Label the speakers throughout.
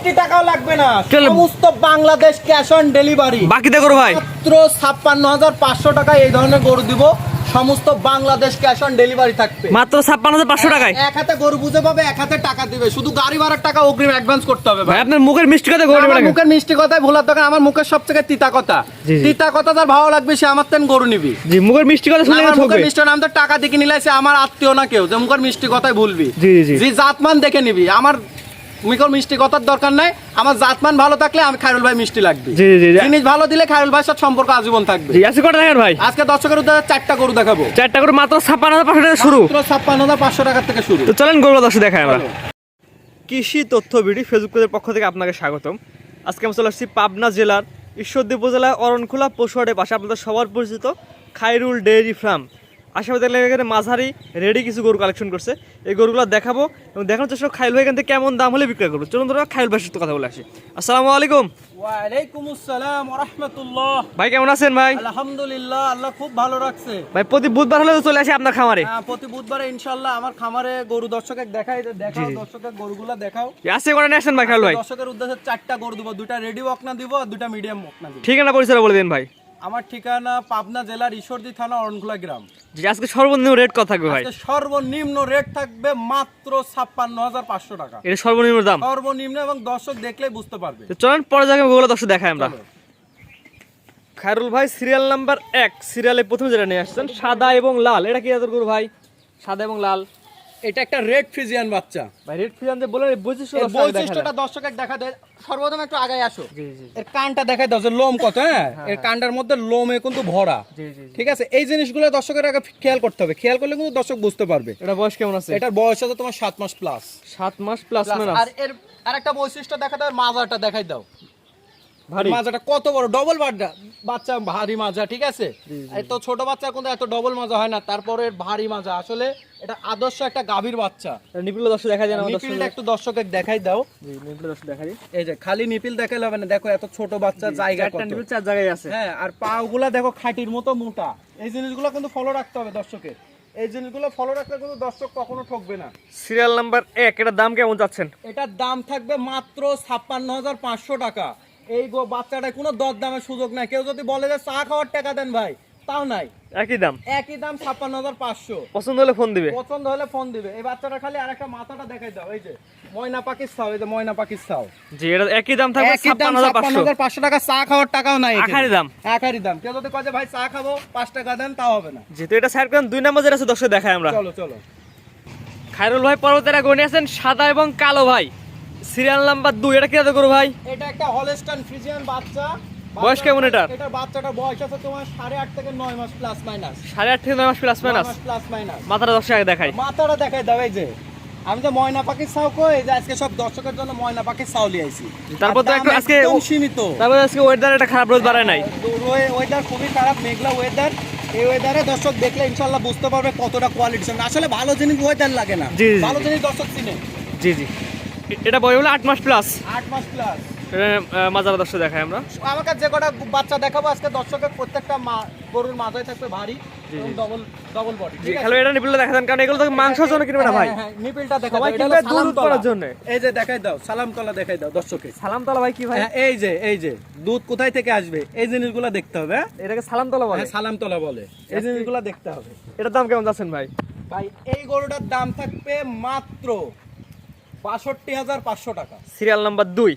Speaker 1: একটি টাকাও লাগবে না। সমস্ত বাংলাদেশ ক্যাশ অন ডেলিভারি
Speaker 2: বাকিতে করো ভাই।
Speaker 1: মাত্র ছাপ্পান্ন হাজার পাঁচশো টাকা এই ধরনের গরু দিব। সমস্ত বাংলাদেশ ক্যাশ অন ডেলিভারি থাকবে।
Speaker 2: মাত্র ছাপ্পান্ন হাজার পাঁচশো টাকায়?
Speaker 1: এক হাতে গরু বুঝে পাবে এক হাতে টাকা দিবে। শুধু গাড়ি ভাড়ার টাকা অগ্রিম অ্যাডভান্স করতে হবে
Speaker 2: ভাই। আপনার মুখের মিষ্টি কথা গরু
Speaker 1: আমার মুখের মিষ্টি কথাই ভোলার দোকান আমার মুখের সব থেকে তিতা কথা। তিতা কথা তার ভালো লাগবে সে আমার তেন গরু নিবি।
Speaker 2: জি মুখের মিষ্টি কথা শুনে
Speaker 1: আমার মুখের মিষ্টি নাম তো টাকা দিকে নিলে সে আমার আত্মীয় না কেউ যে মুখের মিষ্টি কথাই ভুলবি
Speaker 2: জি, জি।
Speaker 1: জি জাতমান দেখে নিবি। আমার মুখের মিষ্টি কথার দরকার নাই আমার জাতমান ভালো থাকলে আমি খায়রুল ভাই মিষ্টি লাগবে।
Speaker 2: জি, জি।
Speaker 1: জিনিস ভালো দিলে খায়রুল ভাইয়ের সাথে সম্পর্ক আজীবন থাকবে।
Speaker 2: জি আজকে কটা দেখেন ভাই?
Speaker 1: আজকে দর্শকের উদ্দেশ্যে চারটা গরু দেখাবো।
Speaker 2: চারটা করে মাত্র ছাপ্পান্ন হাজার পাঁচশো টাকা শুরু।
Speaker 1: ছাপ্পান্ন হাজার পাঁচশো টাকার থেকে শুরু।
Speaker 2: তো চলেন গরু দর্শক দেখাই আমরা। কৃষি তথ্য বিডি ফেসবুক পেজের পক্ষ থেকে আপনাকে স্বাগতম। আজকে আমি চলে আসছি পাবনা জেলার ঈশ্বরদী উপজেলার অরণখোলা পশুহাটের পাশে আপনাদের সবার পরিচিত খাইরুল ডেয়ারি ফার্ম। আশেপাশে দেখলাম এখানে মাঝারি রেডি কিছু গরু কালেকশন করছে। এই গরুগুলো দেখাবো এবং দেখানোর চেষ্টা খাইল ভাই এখান থেকে কেমন দাম হলে বিক্রয় করব। চলুন ধরো খাইল ভাইয়ের সাথে কথা বলে আসি। আসসালামু আলাইকুম।
Speaker 1: ওয়ালাইকুম আসসালাম রাহমাতুল্লাহ।
Speaker 2: ভাই কেমন আছেন ভাই?
Speaker 1: আলহামদুলিল্লাহ আল্লাহ খুব ভালো রাখছে।
Speaker 2: ভাই প্রতি বুধবার হলে তো চলে আসি আপনার খামারে।
Speaker 1: হ্যাঁ, প্রতি বুধবারে ইনশাল্লাহ আমার খামারে গরু দর্শকের দেখাই দেখাও দর্শকের গরুগুলা দেখাও।
Speaker 2: আসছে করে নিয়ে আসেন ভাই খাইল ভাই।
Speaker 1: দর্শকের উদ্দেশ্যে চারটা গরু দিব দুটা রেডি বকনা দিব আর দুটা মিডিয়াম বকনা দিব।
Speaker 2: ঠিকানা পরিচয় বলে দিন ভাই।
Speaker 1: আমার ঠিকানা পাবনা জেলার ঈশ্বরদী থানা অরণখোলা গ্রাম।
Speaker 2: জি আজকে সর্বনিম্ন রেট থাকবে ভাই?
Speaker 1: আজকে সর্বনিম্ন রেট থাকবে মাত্র ছাপ্পান্ন হাজার পাঁচশো টাকা।
Speaker 2: এটা সর্বনিম্ন দাম?
Speaker 1: সর্বনিম্ন এবং দর্শক দেখলেই বুঝতে পারবে।
Speaker 2: তো চলেন পরে যাকে গুগলে দর্শক দেখাই আমরা। খায়রুল ভাই সিরিয়াল নাম্বার এক। সিরিয়ালে প্রথম যেটা নিয়ে আসছেন সাদা এবং লাল। এটা কি জাতের গরু ভাই? সাদা এবং লাল।
Speaker 1: এটা একটা রেড ফিজিয়ান বাচ্চা।
Speaker 2: ভাই রেড ফিজান যে বলে বৈশিষ্ট্য
Speaker 1: এর
Speaker 2: দর্শক।
Speaker 1: বৈশিষ্ট্যটা দর্শকের দেখা দেয় সর্বপ্রথম একটু আগে আসো।
Speaker 2: জি জি
Speaker 1: এর কানটা দেখাই দাও যে লোম কত হ্যাঁ? এর কানটার মধ্যে লোমে কিন্তু ভরা।
Speaker 2: জি জি
Speaker 1: ঠিক আছে? এই জিনিসগুলো দর্শকের আগে খেয়াল করতে হবে। খেয়াল করলে কিন্তু দর্শক বুঝতে পারবে।
Speaker 2: এটা বয়স কেমন আছে?
Speaker 1: এটার বয়স আছে তোমার সাত মাস প্লাস
Speaker 2: সাত মাস প্লাস
Speaker 1: আর এর আরেকটা বৈশিষ্ট্য দেখা দাও মাজাটা দেখাই দাও। মাজাটা কত বড়? ডবল বাচ্চা ভারী মাজা ঠিক আছে? এত ছোট বাচ্চা কিন্তু এত ডবল মাজা হয় না। তারপরে ভারী মাজা। আসলে এটা আদর্শ একটা গাভীর বাচ্চা।
Speaker 2: নিপিল দর্শক দেখা যায় না
Speaker 1: নিপিলটা একটু দর্শকের দেখাই দাও।
Speaker 2: জি নিপিল দর্শক দেখা
Speaker 1: এই যে খালি নিপিল দেখাইলে হবে না। দেখো এত ছোট বাচ্চা জায়গা কত।
Speaker 2: নিপিল চার জায়গায় আছে।
Speaker 1: হ্যাঁ আর পাগুলা দেখো খাটির মতো মোটা। এই জিনিসগুলো কিন্তু ফলো রাখতে হবে দর্শকের। এই জিনিসগুলো ফলো রাখলে কিন্তু দর্শক কখনো ঠকবে না।
Speaker 2: সিরিয়াল নাম্বার এক এটার দাম কেমন যাচ্ছেন
Speaker 1: এটার দাম থাকবে মাত্র ছাপ্পান্ন হাজার পাঁচশো টাকা। এই গো বাচ্চাটা কোনো দর দামের সুযোগ নাই। কেউ যদি বলে যে চা খাওয়ার টাকা দেন ভাই তাও নাই।
Speaker 2: একই দাম?
Speaker 1: একই দাম ছাপ্পান্ন হাজার পাঁচশো।
Speaker 2: পছন্দ হলে ফোন দিবে।
Speaker 1: পছন্দ হলে ফোন দিবে। এই বাচ্চাটা খালি আরেকটা মাথাটা দেখাই দাও এই যে ময়না পাকিস চাও এই যে ময়না পাকিস চাও
Speaker 2: জি এটা একই দাম থাকবে ছাপ্পান্ন হাজার পাঁচশো।
Speaker 1: হাজার পাঁচশো টাকা চা খাওয়ার টাকাও নাই।
Speaker 2: আখারি দাম?
Speaker 1: আখারি দাম। কেউ যদি কয় যে ভাই চা খাব পাঁচ টাকা দেন তাও হবে না।
Speaker 2: যেহেতু এটা সাইড করেন দুই নম্বর যেটা আছে দর্শক দেখাই আমরা।
Speaker 1: চলো চলো।
Speaker 2: খায়রুল ভাই পর্বতেরা গণে আছেন সাদা এবং কালো ভাই। সিরিয়াল নাম্বার দুই এটা কি জাতের গরু ভাই?
Speaker 1: এটা একটা হলস্টান ফ্রিজিয়ান বাচ্চা।
Speaker 2: বয়স কেমন এটার?
Speaker 1: এটার বাচ্চাটার বয়স আছে তোমার সাড়ে আট থেকে নয় মাস প্লাস মাইনাস
Speaker 2: সাড়ে আট থেকে নয় মাস প্লাস মাইনাস
Speaker 1: প্লাস মাইনাস
Speaker 2: মাথাটা দর্শক আগে দেখাই।
Speaker 1: মাথাটা দেখাই দাও এই যে। আমি তো ময়না পাখির চাও কই এই যে আজকে সব দর্শকের জন্য ময়না পাখির চাও লিয়ে আইছি।
Speaker 2: তারপর তো একটু আজকে
Speaker 1: সীমিত।
Speaker 2: তারপর আজকে ওয়েদার একটা খারাপ রোদ বাড়ায় নাই।
Speaker 1: ওয়েদার খুবই খারাপ মেঘলা ওয়েদার এই ওয়েদারে দর্শক দেখলে ইনশাল্লাহ বুঝতে পারবে কতটা কোয়ালিটি আসলে ভালো জিনিস ওয়েদার লাগে না। ভালো জিনিস দর্শক চিনে।
Speaker 2: জি জি। এটা বয় হলো আট মাস প্লাস
Speaker 1: আট মাস প্লাস
Speaker 2: মাজারা দর্শক দেখাই আমরা।
Speaker 1: আমার কাছে যে কটা বাচ্চা দেখাবো আজকে দর্শকের প্রত্যেকটা মা- গরুর মাথায় থাকবে ভারী ডবল ডবল বডি
Speaker 2: খালি এটা নিপিলে দেখা যান কারণ এগুলো তো মাংসের জন্য কিনবে না ভাই।
Speaker 1: নিপিলটা দেখাই
Speaker 2: সবাই
Speaker 1: দাও, এটা
Speaker 2: কিনবে দুধ উৎপাদনের জন্য।
Speaker 1: এই যে দেখাই দাও সালাম কলা দেখাই দাও দর্শকে
Speaker 2: সালাম তলা ভাই কি ভাই?
Speaker 1: হ্যাঁ, এই যে এই যে দুধ কোথায় থেকে আসবে? এই জিনিসগুলো দেখতে হবে হ্যাঁ?
Speaker 2: এটাকে সালাম তলা বলে।
Speaker 1: হ্যাঁ, সালাম তলা বলে। এই জিনিসগুলো দেখতে হবে।
Speaker 2: এটার দাম কেমন যাচ্ছেন ভাই?
Speaker 1: ভাই এই গরুটার দাম থাকবে মাত্র বাষট্টি হাজার পাঁচশো টাকা।
Speaker 2: সিরিয়াল নাম্বার দুই।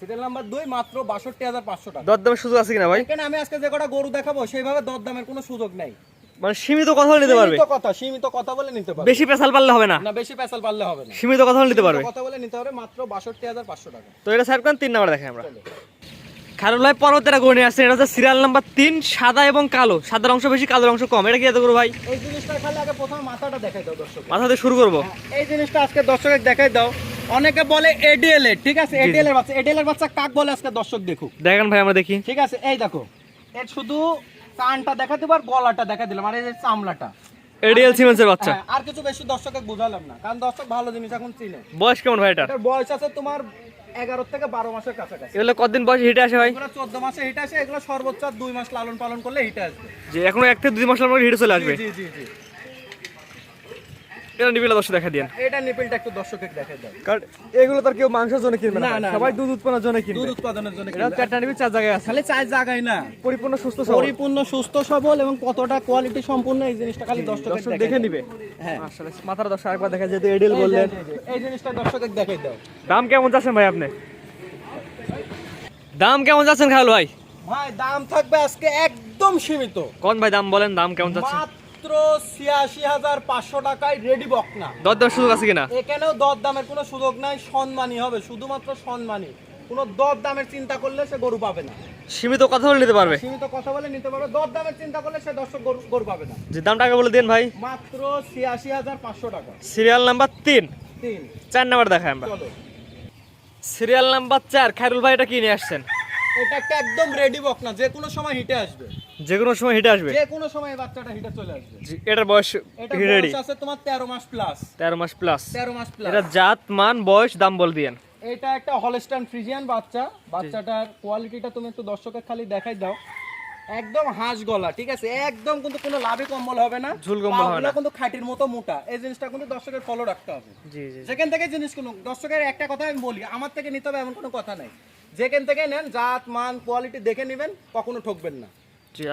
Speaker 1: সিরিয়াল নাম্বার দুই মাত্র বাষট্টি হাজার পাঁচশো টাকা।
Speaker 2: দরদামের সুযোগ আছে কিনা ভাই?
Speaker 1: এখানে আমি আজকে যে কটা গরু দেখাবো সেইভাবে দরদামের কোনো সুযোগ নাই।
Speaker 2: মানে সীমিত কথা নিতে পারবে?
Speaker 1: সীমিত কথা সীমিত কথা বলে নিতে পারবে।
Speaker 2: বেশি পেশাল পারলে হবে না?
Speaker 1: না বেশি পেশাল পারলে হবে না।
Speaker 2: সীমিত কথা নিতে পারবে?
Speaker 1: কথা বলে নিতে হবে মাত্র বাষট্টি হাজার পাঁচশো টাকা।
Speaker 2: তো এটা স্যার করেন তিন নাম্বার দেখেন আমরা। খারুল ভাই পর্বতেরা গণে আসছেন এটা হচ্ছে সিরিয়াল নাম্বার তিন সাদা এবং কালো। সাদার অংশ বেশি কালোর অংশ কম। এটা কি এত করব ভাই?
Speaker 1: এই জিনিসটা খালি আগে প্রথমে মাথাটা দেখাই দাও দর্শক।
Speaker 2: মাথা দিয়ে শুরু করব।
Speaker 1: এই জিনিসটা আজকে দর্শকের দেখাই দাও। অনেকে বলে এডিএল এর ঠিক আছে? এডিএল এর বাচ্চা। এডিএল এর বাচ্চা কাক বলে আজকে দর্শক দেখুক?
Speaker 2: দেখেন ভাই আমরা দেখি।
Speaker 1: ঠিক আছে এই দেখো। এর শুধু কানটা দেখা দিবার আর গলাটা দেখা দিলাম। আর এই যে চামড়াটা।
Speaker 2: এডিএল সিমেন্সের বাচ্চা।
Speaker 1: হ্যাঁ, আর কিছু বেশি দর্শকের বুঝালাম না। কারণ দর্শক ভালো জিনিস এখন চিনে।
Speaker 2: বয়স কেমন ভাই এটার
Speaker 1: বয়স আছে তোমার এগারো থেকে বারো মাসের কাছাকাছি।
Speaker 2: এগুলো কতদিন বয়স হিটে আসে ভাই?
Speaker 1: এগুলো চোদ্দ মাসে হিট আসে এগুলো সর্বোচ্চ দুই মাস লালন পালন করলে হিট আসবে।
Speaker 2: যে এখন এক থেকে দুই মাস লালন হিটে চলে আসবে।
Speaker 1: জি জি জি।
Speaker 2: এটা নিবিলা দর্শক দেখা দিন
Speaker 1: এটা নিপিলটা একটু দর্শকের দেখাই দাও।
Speaker 2: কারণ এগুলো তো কেউ মাংসের জন্য কিনবে না সবাই দুধ উৎপাদনের জন্য কিনবে।
Speaker 1: দুধ উৎপাদনের জন্য
Speaker 2: এটা চারটা নিবি চার জায়গায় আছে।
Speaker 1: খালি চার জায়গায় না।
Speaker 2: পরিপূর্ণ সুস্থ সবল।
Speaker 1: পরিপূর্ণ সুস্থ সবল এবং কতটা কোয়ালিটি সম্পূর্ণ এই জিনিসটা খালি
Speaker 2: দর্শক দেখে নিবে।
Speaker 1: হ্যাঁ।
Speaker 2: আসলে মাথার দর্শক একবার দেখা যেহেতু এডেল বললেন।
Speaker 1: এই জিনিসটা দর্শকের দেখাই দাও।
Speaker 2: দাম কেমন যাচ্ছেন ভাই আপনি? দাম কেমন যাচ্ছেন খাল ভাই?
Speaker 1: ভাই দাম থাকবে আজকে একদম সীমিত।
Speaker 2: কোন ভাই দাম বলেন দাম কেমন যাচ্ছে
Speaker 1: মাত্র ছিয়াশি হাজার পাঁচশো টাকায় রেডি বক না
Speaker 2: দর দর সুযোগ আছে কিনা?
Speaker 1: এখানেও দর দামের কোনো সুযোগ নাই সম্মানী হবে শুধুমাত্র সম্মানী কোনো দর দামের চিন্তা করলে সে গরু পাবে না।
Speaker 2: সীমিত কথা বলে নিতে পারবে?
Speaker 1: সীমিত কথা বলে নিতে পারবে। দর দামের চিন্তা করলে সে দর্শক গরু গরু পাবে না।
Speaker 2: যে দামটা আগে বলে দিন ভাই।
Speaker 1: মাত্র ছিয়াশি হাজার পাঁচশো টাকা।
Speaker 2: সিরিয়াল নাম্বার তিন।
Speaker 1: তিন।
Speaker 2: চার নাম্বার দেখায় আমরা।
Speaker 1: চলো।
Speaker 2: সিরিয়াল নাম্বার চার খায়রুল ভাই এটা কিনে আসছেন?
Speaker 1: এটা একটা একদম রেডি বক না যে কোনো সময় হিটে আসবে।
Speaker 2: যে কোনো সময় হিটে আসবে?
Speaker 1: যে কোনো সময় বাচ্চাটা হিটে চলে আসবে।
Speaker 2: এটার বয়স রেডি
Speaker 1: আছে তোমার তেরো মাস প্লাস
Speaker 2: তেরো মাস প্লাস
Speaker 1: তেরো মাস প্লাস
Speaker 2: এটা জাত মান বয়স দাম বল দিয়েন।
Speaker 1: এটা একটা হলস্টাইন ফ্রিজিয়ান বাচ্চা। বাচ্চাটার কোয়ালিটিটা তুমি একটু দর্শকের খালি দেখাই দাও। একদম হাঁস গলা ঠিক আছে? একদম কিন্তু কোনো লাভে কম্বল হবে না।
Speaker 2: ঝুল কম্বল হবে না।
Speaker 1: কিন্তু খাটির মতো মোটা। এই জিনিসটা কিন্তু দর্শকের ফলো রাখতে হবে।
Speaker 2: জি জি
Speaker 1: যেখান থেকে জিনিস কোনো দর্শকের একটা কথা আমি বলি আমার থেকে নিতে হবে এমন কোনো কথা নাই। যেখান থেকে নেন জাত মান কোয়ালিটি দেখে নেবেন কখনো ঠকবেন না।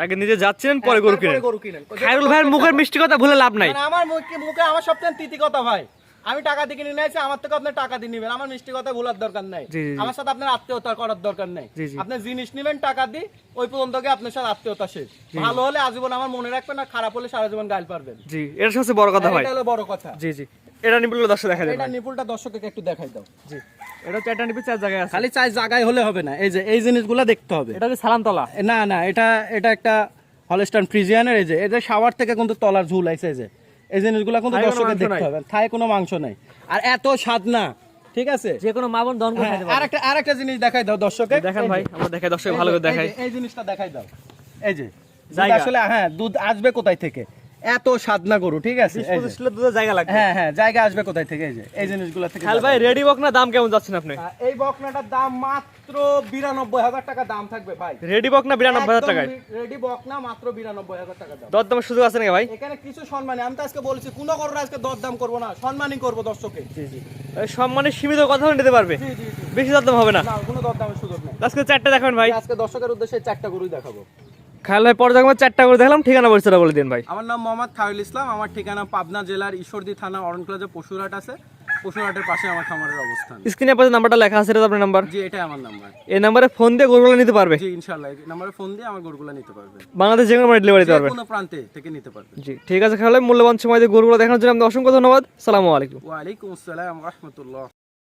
Speaker 2: আগে নিজে যাচ্ছিলেন পরে গরু কিনেন।
Speaker 1: গরু কিনেন।
Speaker 2: খায়রুল ভাইয়ের মুখের মিষ্টি কথা ভুলে লাভ নাই।
Speaker 1: আমার মুখে মুখে আমার সবচেয়ে তিতি কথা ভাই। আমি টাকা দিয়ে কিনে নিয়েছি আমার থেকে আপনার টাকা দিয়ে নেবেন। আমার মিষ্টি কথা ভুলার দরকার নাই।
Speaker 2: জি, জি, জি।
Speaker 1: আমার সাথে আপনার আত্মীয়তা করার দরকার নাই।
Speaker 2: জি, জি।
Speaker 1: আপনি জিনিস নেবেন টাকা দিয়ে ওই পর্যন্ত আপনার সাথে আত্মীয়তা শেষ। ভালো হলে আজীবন আমার মনে রাখবেন খারাপ হলে সারা জীবন গাইল পারবেন।
Speaker 2: জি এটা সবচেয়ে বড় কথা ভাই।
Speaker 1: এটা হলো বড় কথা।
Speaker 2: জি জি। এটা নিবিল দর্শক দেখা যাবে
Speaker 1: এটা নিপুলটা দর্শককে একটু দেখাই দাও।
Speaker 2: জি। এটা চারটা নিবি চার জায়গায় আছে।
Speaker 1: খালি চাই জায়গায় হলে হবে না। এই যে এই জিনিসগুলো দেখতে হবে।
Speaker 2: এটা যে সালাম তলা
Speaker 1: না না এটা এটা একটা ফ্রিজিয়ানের এই যে এই যে শাওয়ার থেকে কিন্তু তলার ঝুল আইছে এই যে। এই জিনিসগুলো কিন্তু দর্শকের
Speaker 2: মাংস
Speaker 1: দেখতে হবে। থায় কোনো মাংস নাই। আর এত স্বাদ না। ঠিক আছে?
Speaker 2: যে কোনো মা বোন দন করে
Speaker 1: হ্যাঁ, আরেকটা আরেকটা জিনিস দেখাই দাও দর্শকে
Speaker 2: দেখান ভাই আমরা দেখাই দর্শক ভালো করে দেখাই
Speaker 1: এই জিনিসটা দেখাই দাও। এই যে। আসলে হ্যাঁ দুধ আসবে কোথায় থেকে? এত সাদনা গরু ঠিক আছে?
Speaker 2: জায়গা লাগবে।
Speaker 1: হ্যাঁ হ্যাঁ জায়গা আসবে কোথায় থেকে? এই যে এই জিনিসগুলো থেকে
Speaker 2: খাল ভাই রেডি বক না দাম কেমন যাচ্ছেন আপনি?
Speaker 1: এই বকনাটার দাম মাত্র বিরানব্বই হাজার টাকা দাম থাকবে ভাই।
Speaker 2: রেডি বক না বিরানব্বই হাজার টাকায়?
Speaker 1: রেডি বকনা মাত্র বিরানব্বই হাজার টাকা দাম।
Speaker 2: দর দামের সুযোগ আছে নাকি ভাই?
Speaker 1: এখানে কিছু সম্মানী আমি তো আজকে বলেছি কোনো করোনা আজকে দরদাম করব না সম্মানই করব দর্শকে জি জি।
Speaker 2: সম্মানের সীমিত কথা নিতে পারবে?
Speaker 1: জি জি জি।
Speaker 2: বেশি দর দাম হবে না?
Speaker 1: না কোনো দরদামের সুযোগ নেই।
Speaker 2: আজকে চারটা দেখাবেন ভাই।
Speaker 1: আজকে দর্শকের উদ্দেশ্যে চারটা গরুই দেখাবো।
Speaker 2: খাল ভাই পরে চারটা করে দেখলাম ঠিকানা পরিচয়টা বলে দিন ভাই।
Speaker 1: আমার নাম মোহাম্মদ খায়রুল ইসলাম আমার ঠিকানা পাবনা জেলার ঈশ্বরদী থানা অরণকুলা যে পশুরহাট আছে। পশুরহাটের পাশে আমার খামারের অবস্থান।
Speaker 2: স্ক্রিনে আপনার নাম্বারটা লেখা আছে এটা আপনার নাম্বার?
Speaker 1: জি আমার নাম্বার।
Speaker 2: এই নাম্বারে ফোন দিয়ে গরুগুলো নিতে পারবে?
Speaker 1: জি এই নাম্বারে ফোন দিয়ে আমার গরুগুলো নিতে পারবেন
Speaker 2: বাংলাদেশ যে কোনো ডেলিভারি দিতে পারবে।
Speaker 1: কোনো প্রান্তে থেকে নিতে পারবেন
Speaker 2: জি ঠিক আছে মূল্যবান সময় দিয়ে গরুগুলো দেখানোর জন্য আপনাকে অসংখ্য ধন্যবাদ। আলাইকুম।
Speaker 1: আসসালাম রহমতুল্লাহ।